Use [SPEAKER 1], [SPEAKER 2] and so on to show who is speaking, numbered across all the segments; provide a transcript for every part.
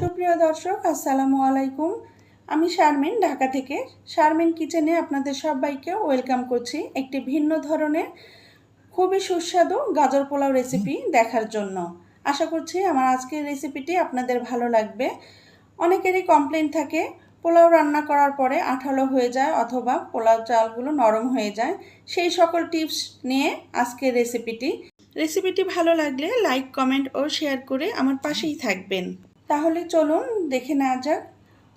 [SPEAKER 1] সুপ্রিয় দর্শক, আসসালামু আলাইকুম। আমি শারমিন ঢাকা থেকে। শারমিন কিচেনে আপনাদের সবাইকে ওয়েলকাম করছি একটি ভিন্ন ধরনের, খুবই সুস্বাদু গাজর পোলাও রেসিপি দেখার জন্য। আশা করছি আমার আজকের রেসিপিটি আপনাদের ভালো লাগবে। অনেকেরই কমপ্লেন থাকে, পোলাও রান্না করার পরে আঠালো হয়ে যায় অথবা পোলাও চালগুলো নরম হয়ে যায়। সেই সকল টিপস নিয়ে আজকের রেসিপিটি। রেসিপিটি ভালো লাগলে লাইক, কমেন্ট ও শেয়ার করে আমার পাশেই থাকবেন। তাহলে চলুন দেখে নেওয়া যাক।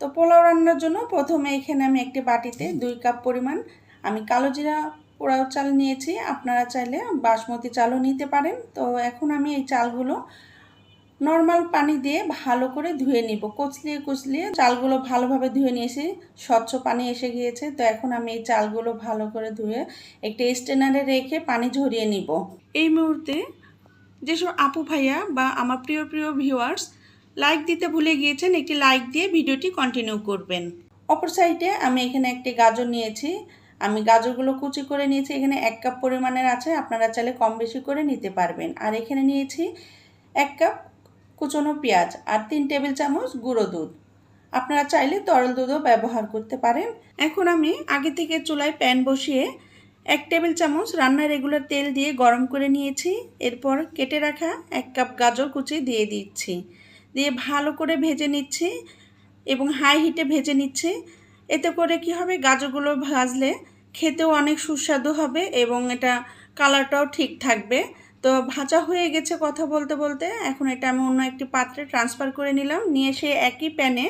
[SPEAKER 1] তো পোলাও রান্নার জন্য প্রথমে এখানে আমি একটি বাটিতে দুই কাপ পরিমাণ আমি কালো জিরা পোড়াও চাল নিয়েছি। আপনারা চাইলে বাসমতি চালও নিতে পারেন। তো এখন আমি এই চালগুলো নর্মাল পানি দিয়ে ভালো করে ধুয়ে নিব। কচলিয়ে কুচলিয়ে চালগুলো ভালোভাবে ধুয়ে নিয়েছি। স্বচ্ছ পানি এসে গিয়েছে। তো এখন আমি এই চালগুলো ভালো করে ধুয়ে একটি স্টেনারে রেখে পানি ঝরিয়ে নিব। এই মুহূর্তে যেসব আপু ভাইয়া বা আমার প্রিয় প্রিয় ভিউয়ার্স লাইক দিতে ভুলে গিয়েছেন, একটি লাইক দিয়ে ভিডিওটি কন্টিনিউ করবেন। অপর সাইডে আমি এখানে একটি গাজর নিয়েছি। আমি গাজরগুলো কুচি করে নিয়েছি, এখানে এক কাপ পরিমাণের আছে, আপনারা চাইলে কম বেশি করে নিতে পারবেন। আর এখানে নিয়েছি এক কাপ কুচনো পেঁয়াজ আর তিন টেবিল চামচ গুঁড়ো দুধ। আপনারা চাইলে তরল দুধও ব্যবহার করতে পারেন। এখন আমি আগে থেকে চুলায় প্যান বসিয়ে এক টেবিল চামচ রান্নার রেগুলার তেল দিয়ে গরম করে নিয়েছি। এরপর কেটে রাখা এক কাপ গাজর কুচি দিয়ে দিচ্ছি। দিয়ে ভালো করে ভেজে নিচ্ছি এবং হাই হিটে ভেজে নিচ্ছি। এতে করে কি হবে? গাজরগুলো ভাজলে খেতেও অনেক সুস্বাদু হবে এবং এটা কালারটাও ঠিক থাকবে। তো ভাজা হয়ে গেছে কথা বলতে বলতে। এখন এটা আমি অন্য একটি পাত্রে ট্রান্সফার করে নিলাম। নিয়ে সে একই প্যানে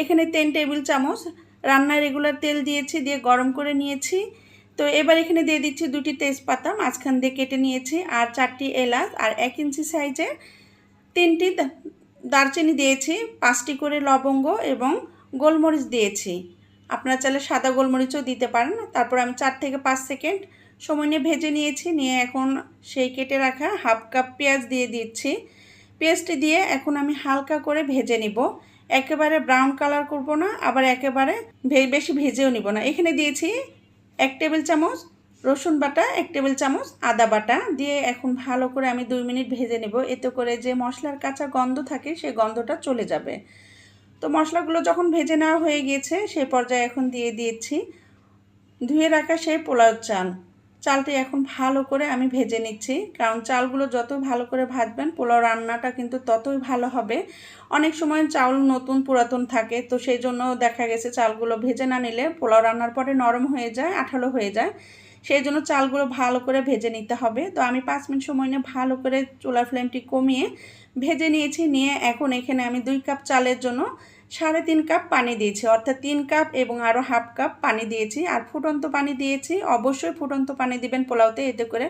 [SPEAKER 1] এখানে তিন টেবিল চামচ রান্নার রেগুলার তেল দিয়েছি, দিয়ে গরম করে নিয়েছি। তো এবার এখানে দিয়ে দিচ্ছি দুটি তেজপাতা, মাঝখান দিয়ে কেটে নিয়েছি। আর চারটি এলাচ আর এক ইঞ্চি সাইজের তিনটি দারচিনি দিয়েছি, পাঁচটি করে লবঙ্গ এবং গোলমরিচ দিয়েছি। আপনারা চাইলে সাদা গোলমরিচও দিতে পারেন। তারপর আমি চার থেকে পাঁচ সেকেন্ড সময় নিয়ে ভেজে নিয়েছি। নিয়ে এখন সেই কেটে রাখা হাফ কাপ পেঁয়াজ দিয়ে দিচ্ছি। পেঁয়াজটি দিয়ে এখন আমি হালকা করে ভেজে নিব। একেবারে ব্রাউন কালার করব না, আবার একেবারে বেশি ভেজেও নিব না। এখানে দিয়েছি এক টেবিল চামচ রসুন বাটা, এক টেবিল চামচ আদা বাটা দিয়ে এখন ভালো করে আমি দুই মিনিট ভেজে নেব। এতে করে যে মশলার কাঁচা গন্ধ থাকে সেই গন্ধটা চলে যাবে। তো মশলাগুলো যখন ভেজে নেওয়া হয়ে গিয়েছে সেই পর্যায়ে এখন দিয়ে দিয়েছি ধুয়ে রাখা সেই পোলাও চাল। চালটি এখন ভালো করে আমি ভেজে নিচ্ছি, কারণ চালগুলো যত ভালো করে ভাজবেন, পোলাও রান্নাটা কিন্তু ততই ভালো হবে। অনেক সময় চাউল নতুন পুরাতন থাকে, তো সেই জন্য দেখা গেছে চালগুলো ভেজে না নিলে পোলাও রান্নার পরে নরম হয়ে যায়, আঠালো হয়ে যায়। সেই জন্য চালগুলো ভালো করে ভেজে নিতে হবে। তো আমি পাঁচ মিনিট সময় নিয়ে ভালো করে চুলার ফ্লেমটি কমিয়ে ভেজে নিয়েছি। নিয়ে এখন এখানে আমি দুই কাপ চালের জন্য সাড়ে তিন কাপ পানি দিয়েছি। অর্থাৎ তিন কাপ এবং আরও হাফ কাপ পানি দিয়েছি। আর ফুটন্ত পানি দিয়েছি। অবশ্যই ফুটন্ত পানি দিবেন পোলাওতে। এতে করে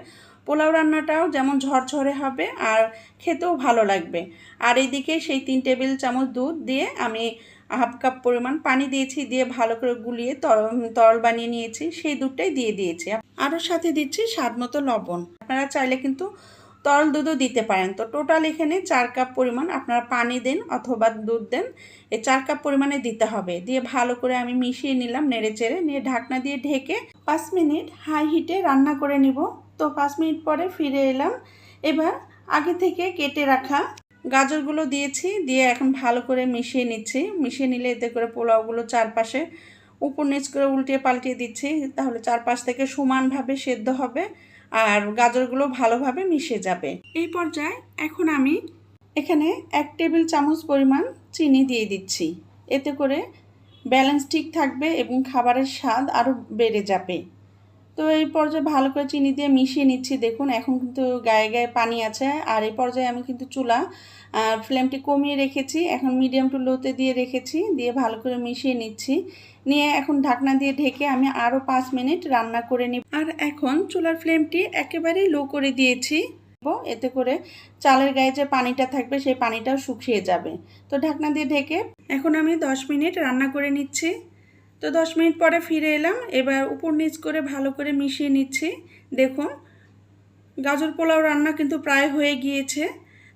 [SPEAKER 1] পোলাও রান্নাটাও যেমন ঝরঝরে হবে আর খেতেও ভালো লাগবে। আর এইদিকে সেই তিন টেবিল চামচ দুধ দিয়ে আমি হাফ কাপ পরিমাণ পানি দিয়েছি, দিয়ে ভালো করে গুলিয়ে তরল বানিয়ে নিয়েছি, সেই দুধটাই দিয়ে দিয়েছি। আরও সাথে দিচ্ছি স্বাদ মতো লবণ। আপনারা চাইলে কিন্তু তরল দুধও দিতে পারেন। তো টোটাল এখানে চার কাপ পরিমাণ আপনারা পানি দেন অথবা দুধ দেন, এই চার কাপ পরিমাণে দিতে হবে। দিয়ে ভালো করে আমি মিশিয়ে নিলাম নেড়ে চেড়ে নিয়ে ঢাকনা দিয়ে ঢেকে পাঁচ মিনিট হাই হিটে রান্না করে নিব। তো পাঁচ মিনিট পরে ফিরে এলাম। এবার আগে থেকে কেটে রাখা গাজরগুলো দিয়েছি, দিয়ে এখন ভালো করে মিশিয়ে নিচ্ছি। মিশিয়ে নিলে এতে করে পোলাওগুলো চারপাশে উপর নিচ করে উল্টিয়ে পাল্টিয়ে দিচ্ছি, তাহলে চারপাশ থেকে সমানভাবে সেদ্ধ হবে আর গাজরগুলো ভালোভাবে মিশে যাবে। এই পর্যায়ে এখন আমি এখানে এক টেবিল চামচ পরিমাণ চিনি দিয়ে দিচ্ছি। এতে করে ব্যালেন্স ঠিক থাকবে এবং খাবারের স্বাদ আরও বেড়ে যাবে। তো এই পর্যায়ে ভালো করে চিনি দিয়ে মিশিয়ে নিচ্ছি। দেখুন, এখন কিন্তু গায়ে গায়ে পানি আছে। আর এই পর্যায়ে আমি কিন্তু চুলা ফ্লেমটি কমিয়ে রেখেছি। এখন মিডিয়াম টু লোতে দিয়ে রেখেছি। দিয়ে ভালো করে মিশিয়ে নিচ্ছি। নিয়ে এখন ঢাকনা দিয়ে ঢেকে আমি আরও পাঁচ মিনিট রান্না করে নিব। আর এখন চুলার ফ্লেমটি একেবারেই লো করে দিয়েছি। এতে করে চালের গায়ে যে পানিটা থাকবে, সেই পানিটাও শুকিয়ে যাবে। তো ঢাকনা দিয়ে ঢেকে এখন আমি দশ মিনিট রান্না করে নিচ্ছি। তো দশ মিনিট পরে ফিরে এলাম। এবার উপর নিচ করে ভালো করে মিশিয়ে নিচ্ছি। দেখুন, গাজর পোলাও রান্না কিন্তু প্রায় হয়ে গিয়েছে।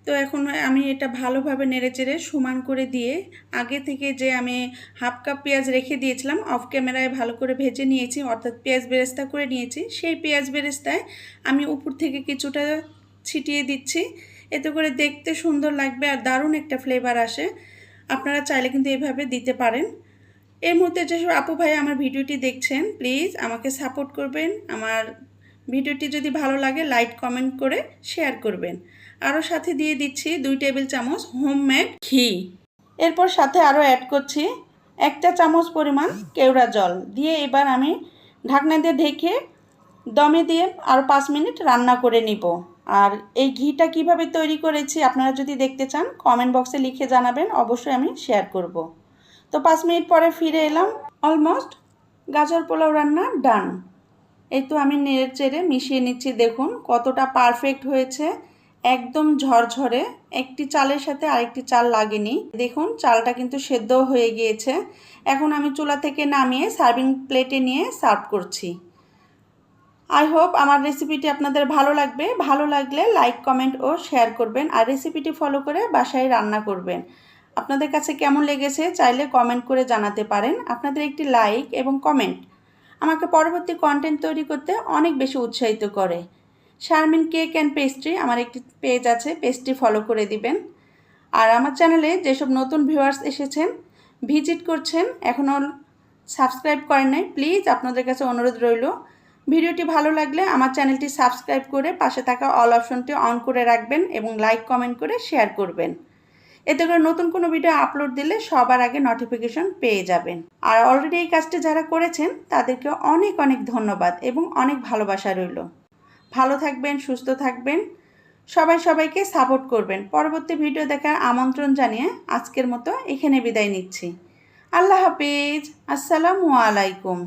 [SPEAKER 1] তো এখন আমি এটা ভালোভাবে নেড়েচেড়ে সমান করে দিয়ে আগে থেকে যে আমি হাফ কাপ পেঁয়াজ রেখে দিয়েছিলাম, অফ ক্যামেরায় ভালো করে ভেজে নিয়েছি, অর্থাৎ পেঁয়াজ বেরেস্তা করে নিয়েছি। সেই পেঁয়াজ বেরেস্তায় আমি উপর থেকে কিছুটা ছিটিয়ে দিচ্ছি। এতে করে দেখতে সুন্দর লাগবে আর দারুণ একটা ফ্লেভার আসে। আপনারা চাইলে কিন্তু এভাবে দিতে পারেন। এই মুহূর্তে যেসব আপু ভাই আমার ভিডিওটি দেখছেন প্লিজ আমাকে সাপোর্ট করবেন। আমার ভিডিওটি যদি ভালো লাগে লাইক কমেন্ট করে শেয়ার করবেন। আরও সাথে দিয়ে দিচ্ছি দুই টেবিল চামচ হোমমেড ঘি। এরপর সাথে আরও অ্যাড করছি একটা চামচ পরিমাণ কেওড়া জল। দিয়ে এবার আমি ঢাকনা দিয়ে ঢেকে দমে দিয়ে আরও পাঁচ মিনিট রান্না করে নিব। আর এই ঘিটা কীভাবে তৈরি করেছি আপনারা যদি দেখতে চান কমেন্ট বক্সে লিখে জানাবেন, অবশ্যই আমি শেয়ার করব। তো পাঁচ মিনিট পরে ফিরে এলাম অলমোস্ট গাজর পোলাও রান্না ডান এই তো আমি নেড়ে চেড়ে মিশিয়ে নিচ্ছি, দেখুন কতটা পারফেক্ট হয়েছে, একদম ঝরঝরে, একটি চালের সাথে আরেকটি চাল লাগেনি। দেখুন চালটা কিন্তু সেদ্ধ হয়ে গিয়েছে, এখন আমি চুলা থেকে নামিয়ে সার্ভিং প্লেটে নিয়ে সার্ভ করছি। আই হোপ আমার রেসিপিটি আপনাদের ভালো লাগবে, ভালো লাগলে লাইক কমেন্ট ও শেয়ার করবেন, আর রেসিপিটি ফলো করে বাসায় রান্না করবেন। আপনাদের কাছে কেমন লেগেছে চাইলে কমেন্ট করে জানাতে পারেন। আপনাদের একটি লাইক এবং কমেন্ট আমাকে পরবর্তী কন্টেন্ট তৈরি করতে অনেক বেশি উৎসাহিত করে। শারমিন কেক অ্যান্ড পেস্ট্রি আমার একটি পেজ আছে পেজটি ফলো করে দিবেন। আর আমার চ্যানেলে যেসব নতুন ভিউয়ার্স এসেছেন ভিজিট করছেন এখনও সাবস্ক্রাইব করেন নাই প্লিজ আপনাদের কাছে অনুরোধ রইল। ভিডিওটি ভালো লাগলে আমার চ্যানেলটি সাবস্ক্রাইব করে পাশে থাকা অল অপশনটি অন করে রাখবেন এবং লাইক কমেন্ট করে শেয়ার করবেন। এতে করে নতুন কোনো ভিডিও আপলোড দিলে সবার আগে নোটিফিকেশন পেয়ে যাবেন। আর অলরেডি এই কাজটি যারা করেছেন, তাদেরকে অনেক অনেক ধন্যবাদ এবং অনেক ভালোবাসা রইল। ভালো থাকবেন, সুস্থ থাকবেন। সবাই সবাইকে সাপোর্ট করবেন। পরবর্তী ভিডিও দেখার আমন্ত্রণ জানিয়ে আজকের মতো এখানে বিদায় নিচ্ছি। আল্লাহ হাফিজ। আসসালামু আলাইকুম।